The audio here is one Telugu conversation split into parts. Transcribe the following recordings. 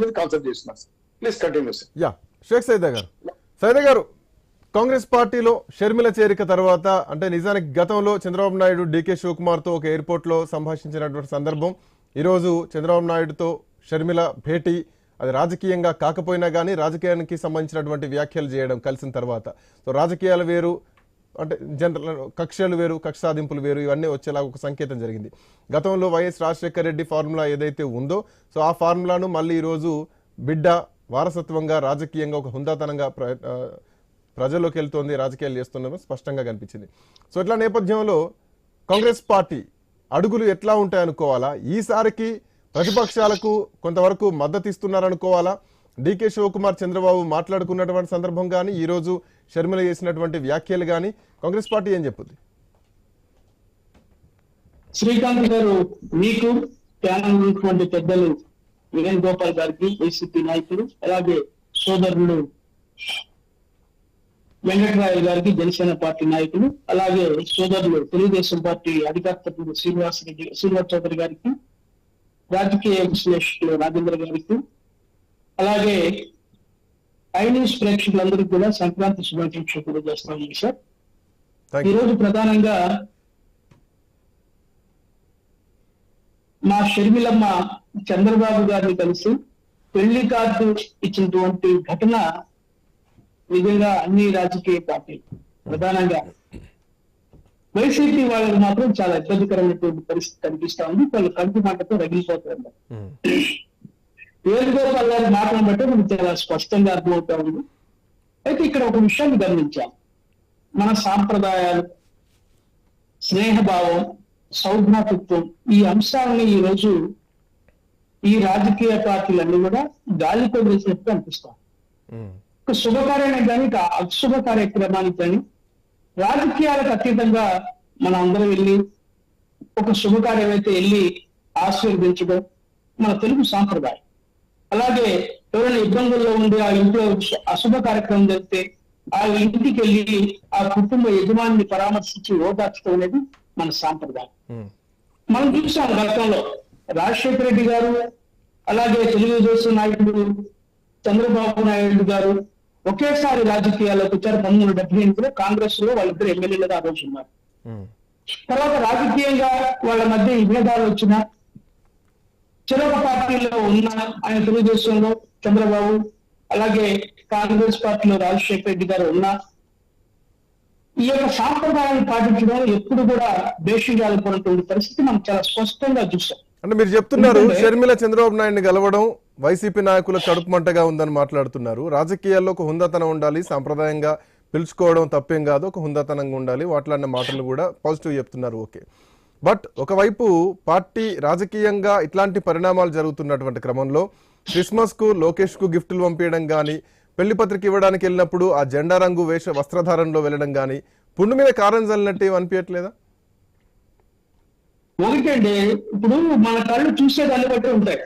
మీద కాన్సెప్ట్ చేస్తున్నారు. ప్లీజ్ కంటిన్యూ యా షేక్ సైదా గారు. సైదా గారు కాంగ్రెస్ పార్టీలో షర్మిల చేరిక తర్వాత అంటే నిజానికి గతంలో చంద్రబాబు నాయుడు డీకే శివకుమార్తో ఒక ఎయిర్పోర్ట్లో సంభాషించినటువంటి సందర్భం. ఈరోజు చంద్రబాబు నాయుడుతో షర్మిల భేటీ అది రాజకీయంగా కాకపోయినా కానీ రాజకీయానికి సంబంధించినటువంటి వ్యాఖ్యలు చేయడం కలిసిన తర్వాత. సో రాజకీయాలు వేరు అంటే జనరల్ కక్షలు వేరు కక్ష సాధింపులు వేరు ఇవన్నీ వచ్చేలా ఒక సంకేతం జరిగింది. గతంలో వైఎస్ రాజశేఖర రెడ్డి ఫార్ములా ఏదైతే ఉందో సో ఆ ఫార్ములాను మళ్ళీ ఈరోజు బిడ్డ వారసత్వంగా రాజకీయంగా ఒక హుందాతనంగా ప్ర ప్రజల్లోకి వెళ్తోంది రాజకీయాలు చేస్తున్నది స్పష్టంగా కనిపించింది. సో ఇట్లా నేపథ్యంలో కాంగ్రెస్ పార్టీ అడుగులు ఎట్లా ఉంటాయనుకోవాలా? ఈసారికి ప్రతిపక్షాలకు కొంతవరకు మద్దతు ఇస్తున్నారనుకోవాలా? డీకే శివకుమార్ చంద్రబాబు మాట్లాడుకున్నటువంటి సందర్భం కానీ ఈరోజు షర్మిల చేసినటువంటి వ్యాఖ్యలు కానీ కాంగ్రెస్ పార్టీ ఏం చెప్పుద్ది? శ్రీకాంత్ గారు మీకు ఉన్నటువంటి పెద్దలు వేణుగోపాల్ గారికి వైసీపీ నాయకులు అలాగే సోదరులు వెంకటరాయలు గారికి జనసేన పార్టీ నాయకులు అలాగే సోదరులు తెలుగుదేశం పార్టీ అధికార సభ్యులు శ్రీనివాస్ రెడ్డి శ్రీనివాస్ చౌదరి గారికి రాజకీయ విశ్లేషకులు రాజేంద్ర గారికి అలాగే ఐ న్యూస్ ప్రేక్షకులందరికీ కూడా సంక్రాంతి శుభాకాంక్షలు తెలియజేస్తాము సార్. థ్యాంక్ ఈ యూ రోజు ప్రధానంగా మా షర్మిలమ్మ చంద్రబాబు గారిని కలిసి పెళ్ళి కార్డు ఇచ్చినటువంటి ఘటన నిజంగా అన్ని రాజకీయ పార్టీలు ప్రధానంగా వైసీపీ వాళ్ళకి మాత్రం చాలా ఇబ్బందికరమైనటువంటి పరిస్థితి కనిపిస్తా ఉంది. వాళ్ళు కంటి మాటతో రగిలిపోతుంది ఉమ్. వేణుగోపాల్ గారి మాటను బట్టి మనకు చాలా స్పష్టంగా అర్థమవుతా ఉంది అయితే ఇక్కడ ఒక విషయాన్ని గమనించాం మన సాంప్రదాయాలు స్నేహభావం సౌభ్రాతృత్వం ఈ అంశాలని ఈ రోజు ఈ రాజకీయ పార్టీలన్నీ కూడా గాలితో వేసినట్టు అనిపిస్తాం. ఒక శుభకార్యానికి కానీ ఒక అశుభ కార్యక్రమానికి కానీ రాజకీయాలకు అతీతంగా మనం అందరం వెళ్ళి ఒక శుభకార్యం అయితే వెళ్ళి ఆశీర్వదించడం మన తెలుగు సాంప్రదాయం. అలాగే ఎవరైనా ఇబ్బందుల్లో ఉండి ఆ ఇంట్లో అశుభ కార్యక్రమం జరిగితే ఆ ఇంటికి వెళ్ళి ఆ కుటుంబ యజమానిని పరామర్శించి ఓదార్చడం అనేది మన సాంప్రదాయం. మనం చూసాం గతంలో రాజశేఖర రెడ్డి గారు అలాగే తెలుగుదేశం నాయకుడు చంద్రబాబు నాయుడు గారు ఒకేసారి రాజకీయాల్లోకి వచ్చారు పంతొమ్మిది వందల డెబ్బై ఎనిమిదిలో కాంగ్రెస్లో వాళ్ళిద్దరు ఎమ్మెల్యేలుగా ఆ రోజు ఉన్నారు. తర్వాత రాజకీయంగా వాళ్ళ మధ్య విభేదాలు వచ్చిన చెరొక పార్టీలో ఉన్న ఆయన తెలుగుదేశంలో చంద్రబాబు. అలాగే కాంగ్రెస్ పార్టీలో రాజశేఖర రెడ్డి గారు ఉన్నా. ఈ యొక్క సాంప్రదాయాన్ని పాటించడం ఎప్పుడు కూడా దేశీయాలకున్నటువంటి పరిస్థితి మనం చాలా స్పష్టంగా చూసాం. అంటే మీరు చెప్తున్నారు షర్మిల చంద్రబాబు నాయుడిని గెలవడం వైసీపీ నాయకుల కడుపు మంటగా ఉందని మాట్లాడుతున్నారు. రాజకీయాల్లో ఒక హుందాతనం ఉండాలి సాంప్రదాయంగా పిలుచుకోవడం తప్పేం కాదు ఒక హుందాతనంగా ఉండాలి. వాటిలాంటి మాటలు కూడా పాజిటివ్ చెప్తున్నారు. ఓకే. బట్ ఒకవైపు పార్టీ రాజకీయంగా ఇట్లాంటి పరిణామాలు జరుగుతున్నటువంటి క్రమంలో క్రిస్మస్కు లోకేష్కు గిఫ్టులు పంపించడం కానీ పెళ్ళి పత్రిక ఇవ్వడానికి వెళ్ళినప్పుడు ఆ జెండా రంగు వేష వస్త్రధారణలో వెళ్ళడం కానీ పుండు మీద కారం చల్లినట్టు ఏం అనిపించట్లేదా ఒకటండి ఇప్పుడు మన కళ్ళు చూసేదాన్ని బట్టి ఉంటాయి.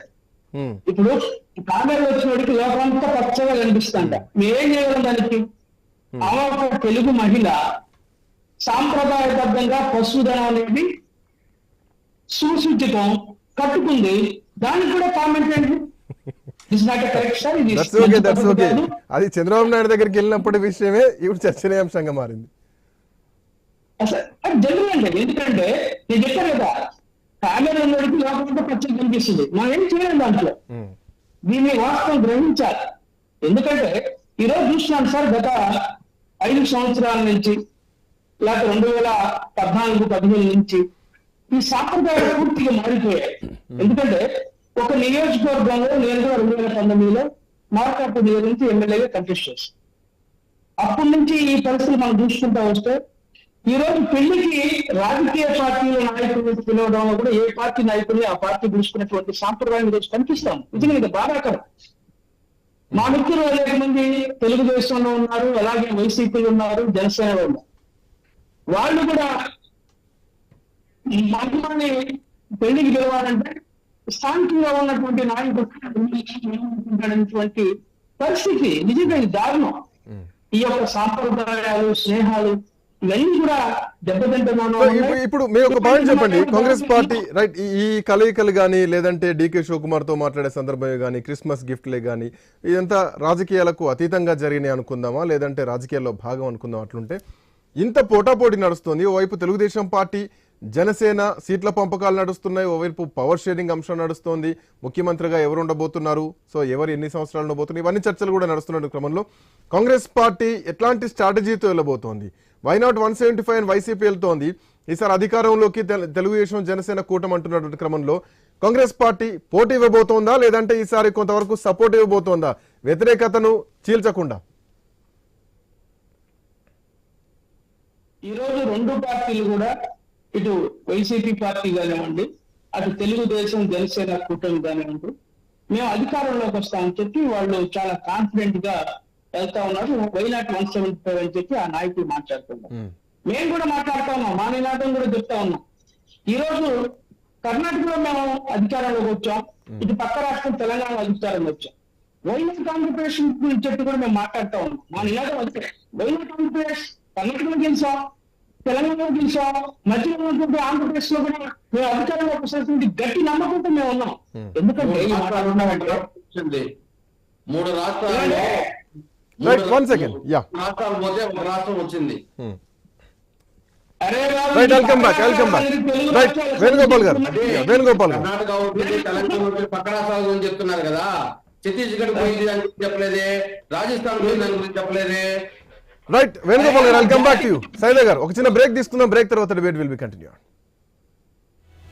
ఇప్పుడు కాంగ్రెస్ వచ్చిన వాడికి లోకమంతా పచ్చగా కనిపిస్తుంట మేం చేయగలం దానికి? ఆమె ఒక తెలుగు మహిళ సాంప్రదాయబద్ధంగా పశుధనం అనేది సుసూచితం కట్టుకుంది. దానికి కూడా కామెంట్ కాదు. అది చంద్రబాబు నాయుడు దగ్గరికి వెళ్ళినప్పటి విషయమే ఇప్పుడు చర్చనీయాంశంగా మారింది. అసలు అండి ఎందుకంటే నేను చెప్పాను కదా కాంగ్రెస్ ఉన్నవాడికి లోకమంతా పచ్చగా కనిపిస్తుంది. మనం ఏం చేయలేం దాంట్లో. దీన్ని వాస్తవం గ్రహించాలి. ఎందుకంటే ఈరోజు చూస్తున్నాను సార్ గత ఐదు సంవత్సరాల నుంచి లేక రెండు వేల పద్నాలుగు పదిహేను నుంచి ఈ సాంప్రదాయాలు పూర్తిగా మారిపోయాయి. ఎందుకంటే ఒక నియోజకవర్గంలో నేను రెండు వేల పంతొమ్మిదిలో మార్కాపు నియోజకవర్గం నుంచి ఎమ్మెల్యేగా కంటెస్ట్ చేశాను అప్పటి నుంచి ఈ పరిస్థితులు మనం చూసుకుంటా వస్తే ఈ రోజు పెళ్ళికి రాజకీయ పార్టీల నాయకులు పిలవడంలో కూడా ఏ పార్టీ నాయకుడిని ఆ పార్టీ పిలుచుకున్నటువంటి సాంప్రదాయం ఈరోజు కనిపిస్తాం. నిజంగా ఇది బాధాకరం. మా మిత్రులు అనేక మంది తెలుగుదేశంలో ఉన్నారు అలాగే వైసీపీలు ఉన్నారు జనసేనలో ఉన్నారు. వాళ్ళు కూడా ఈ మహిళని పెళ్ళికి పిలవాలంటే స్థానికంగా ఉన్నటువంటి నాయకుడు పరిస్థితి నిజంగా ఇది దారుణం. ఈ యొక్క సాంప్రదాయాలు స్నేహాలు ఇప్పుడు మీరు ఒక పాయింట్ చెప్పండి. కాంగ్రెస్ పార్టీ రైట్ ఈ- ఈ కలయికలు కానీ లేదంటే డీకే శివకుమార్తో మాట్లాడే సందర్భమే కానీ క్రిస్మస్ గిఫ్ట్లే కానీ ఇదంతా రాజకీయాలకు అతీతంగా జరిగినాయి అనుకుందామా? లేదంటే రాజకీయాల్లో భాగం అనుకుందాం అట్లుంటే ఇంత పోటాపోటీ నడుస్తుంది. ఓవైపు తెలుగుదేశం పార్టీ జనసేన సీట్ల పంపకాలు నడుస్తున్నాయి. ఓవైపు పవర్ షేరింగ్ అంశం నడుస్తోంది. ముఖ్యమంత్రిగా ఎవరు ఉండబోతున్నారు సో ఎవరు ఎన్ని సంవత్సరాలు ఉండబోతున్నారు? ఇవన్నీ చర్చలు కూడా నడుస్తున్న క్రమంలో కాంగ్రెస్ పార్టీ ఎట్లాంటి స్ట్రాటజీతో వెళ్ళబోతోంది? Why not one seventy five YCP వెళ్తోంది ఈసారి అధికారంలోకి తెలుగుదేశం జనసేన కూటమి అంటున్నటువంటి క్రమంలో కాంగ్రెస్ పార్టీ పోటీ ఇవ్వబోతోందా? లేదంటే ఈసారి కొంతవరకు సపోర్ట్ ఇవ్వబోతోందా? వ్యతిరేకతను చీల్చకుండా. ఈరోజు రెండు పార్టీలు కూడా ఇటు వైసీపీ పార్టీ కానివ్వండి అటు తెలుగుదేశం జనసేన కూటమి కానివ్వండి మేము అధికారంలోకి వస్తామని చెప్పి వాళ్ళు చాలా కాన్ఫిడెంట్గా వెళ్తా ఉన్నారు. వైనాట్ వన్ సెవెంటీ ఫైవ్ అని చెప్పి ఆ నాయకులు మాట్లాడుతున్నారు. మేము. కూడా మాట్లాడుతా ఉన్నాం. మా నినాదం కూడా చెప్తా ఉన్నాం. ఈ రోజు కర్ణాటకలో మేము అధికారంలోకి వచ్చాం. ఇటు పక్క రాష్ట్రం తెలంగాణ అధికారంలో వచ్చాం. వైనాట్ గురించి చెప్పి కూడా మేము మాట్లాడుతా ఉన్నాం. మా నినాదం అదే వైనాట్ ఆంధ్రప్రదేశ్ కర్ణాటకలో గెలిచాం. తెలంగాణలో గెలిచాం మధ్యలో ఉన్నటువంటి ఆంధ్రప్రదేశ్లో కూడా మేము అధికారంలోకి వస్తున్నటువంటి గట్టి నమ్మకంతో మేము ఉన్నాం. ఎందుకంటే మూడు ఈ రాష్ట్రాలు రాష్ట్రం వచ్చింది. రాష్ట్రాల్లో. రాష్ట్రాలు పోతే ఒక రాష్ట్రం right welcome back welcome back right Venugopal గారు. వేణుగోపాల్ గారు. కర్ణాటక ఉంటుంది తెలంగాణ ఉంటుంది పక్క రాష్ట్రాల గురించి చెప్తున్నారు కదా. ఛత్తీస్గఢ్ పోయింది దాని గురించి చెప్పలేదే. రాజస్థాన్ పోయింది దాని గురించి చెప్పలేదే. రైట్ వేణుగోపాల్ గారు welcome back to you Shailaja గారు ఒక చిన్న బ్రేక్ తీసుకుందాం బ్రేక్ తర్వాత డిబేట్ విల్ బి కంటిన్యూ